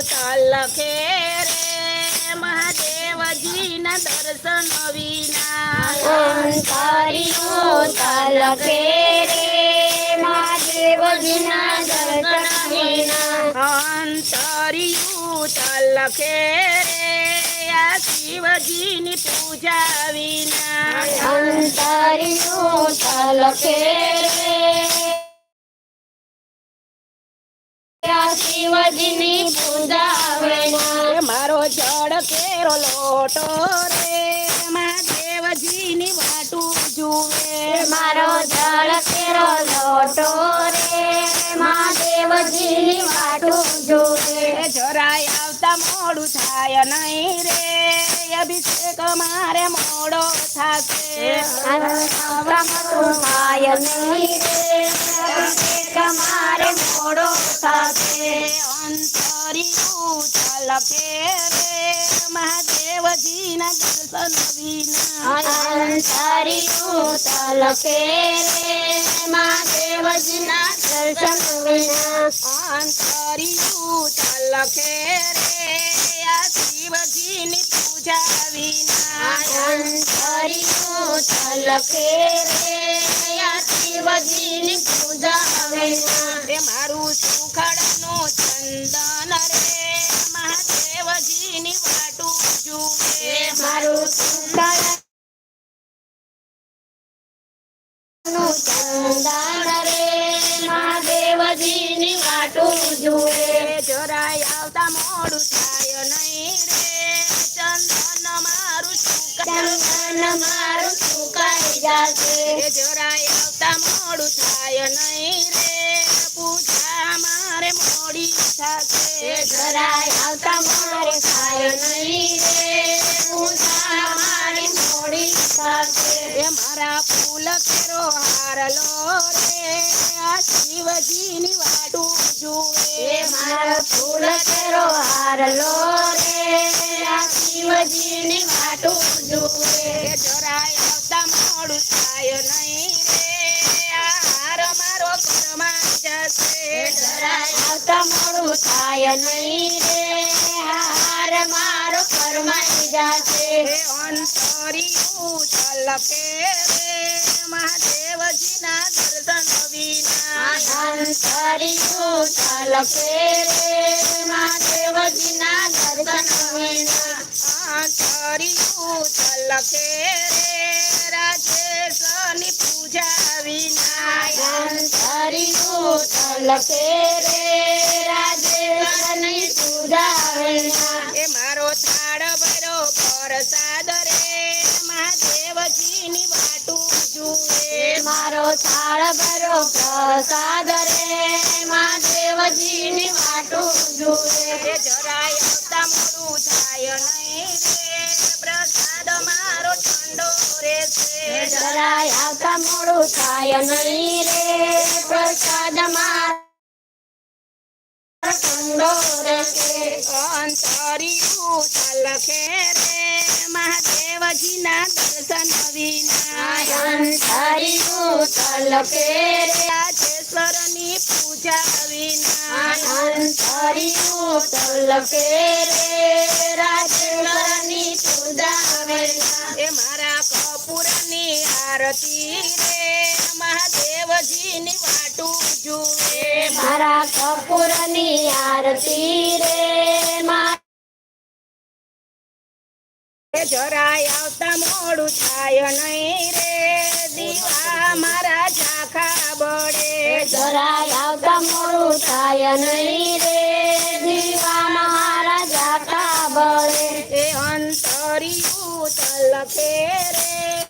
તલખે રે મહાદેવજીના દર્શન વિના અંતરિયું તલકે રે મહાદેવજીના દર્શન વિના અંતરિયું તલખે રે આ શિવજીની પૂજા વિના અંતરિયું તલકે રે આ શિવજીની પૂજા વિના એ મારો જળ કેરો લોટો રે મહાદેવજીની વાટું જુએ મારો જળ કેરો લોટો રે મહાદેવજીની વાટું જોવે એ જરાય આવતા મોડું થાય નહીં રે અભિષેક મારે મોડો થાશે થાય નહીં રે તમારે મોડો થશે અંતરિયું તલકે રે. મહાદેવજીના દર્શન વિના. અંતરિયું તલકે રે. મહાદેવજીના દર્શન વિના. અંતરિયું તલકે રે. આ શિવજીની પૂજા વિના. અંતરિયું તલકે રે. ચંદન રે મહાદેવજીની આવતા મોડું થાય નહીં રે ચંદન મારું ચંદન મારું સુકાઈ જશે જરાય આવતા મોડું થાય નહીં રે પૂજા મારે મોડી થશે જરાય આવતા મારે થાય નહીં રે. કેરો હારલો રે આ શિવજીની વાટુ જુએ. મારા ફૂલ હાર હારલો રે આ શિવજીની વાટું જુએ. જરાય આવતા મોડું થાય નહીં રે આ હાર મારો કરમાઈ જશે. જરાય આવતા મોડું થાય નહીં રે હાર મારો ફરમાઈ જશે. અંતરિયું તલકે રે. મહાદેવજીના દર્શન વિના. અંતરિયું તલકે રે. મહાદેવજીના દર્શન વિના. અંતરિયું તલકે રે. રાજેશની પૂજા વિના. અંતરિયું તલકે રે. રાજેશની પૂજા થાળ ભરો પ્રસાદ રે મહાદેવજીની વાટું જુએ. જરાય આવતા મોડું થાય નહીં રે પ્રસાદ મારો ઠંડો રહેશે જરાય આવતા મોડું થાય નહીં રે પ્રસાદ મારો રાજેશ્વરની પૂજા વિના અંતરિયું તલખે રાજેશ્વરની મારા કપૂરની આરતી રે મહાદેવજીની વાટું જુએ મારા કપૂરની આરતી રે મા એ જરાય આવતા મોડું થાય નહીં રે દીવા મારા ઝાખા બળે જરાય આવતા મોડું થાય નહીં રે દીવા મહારાજા કાબળે એ અંતરિયું તલકે રે